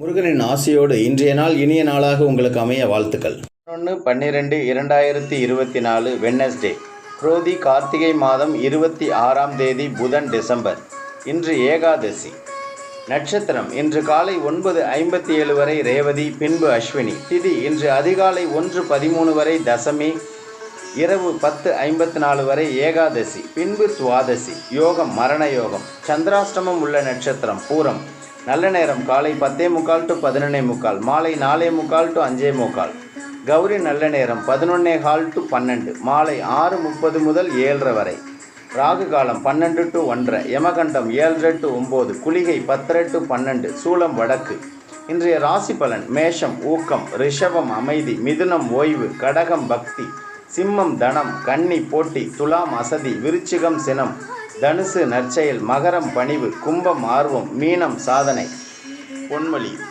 முருகனின் ஆசையோடு இன்றைய நாள் இனிய நாளாக உங்களுக்கு அமைய வாழ்த்துக்கள். பதினொன்று பன்னிரெண்டு இரண்டாயிரத்தி இருபத்தி நாலு வெட்னஸ்டே. குரோதி கார்த்திகை மாதம் இருபத்தி ஆறாம் தேதி புதன் டிசம்பர். இன்று ஏகாதசி. நட்சத்திரம். இன்று காலை ஒன்பது ஐம்பத்தி ஏழு வரை ரேவதி பின்பு அஸ்வினி. திதி இன்று அதிகாலை ஒன்று பதிமூணு வரை தசமி இரவு பத்து ஐம்பத்தி நாலு வரை ஏகாதசி பின்பு துவாதசி யோகம் மரண யோகம் சந்திராஷ்டமம் உள்ள நட்சத்திரம் பூரம். நல்ல நேரம் காலை பத்தே முக்கால் டு பதினொன்னே முக்கால் மாலை நாலே முக்கால் டு அஞ்சே முக்கால். கௌரி நல்ல நேரம் பதினொன்னே கால் டு பன்னெண்டு மாலை ஆறு முப்பது முதல் ஏழரை வரை. ராகு காலம் பன்னெண்டு டு ஒன்றரை யமகண்டம் ஏழரை டு ஒம்பது குளிகை பத்தரை டு பன்னெண்டு சூலம் வடக்கு. இன்றைய ராசி பலன் மேஷம் ஊக்கம் ரிஷபம் அமைதி மிதுனம் ஓய்வு கடகம் பக்தி. சிம்மம் தனம் கன்னி போட்டி துலாம் அசதி விருச்சிகம் சினம் தனுசு நற்செயல் மகரம் பணிவு கும்பம் ஆர்வம் மீனம் சாதனை. பொன்மொழி.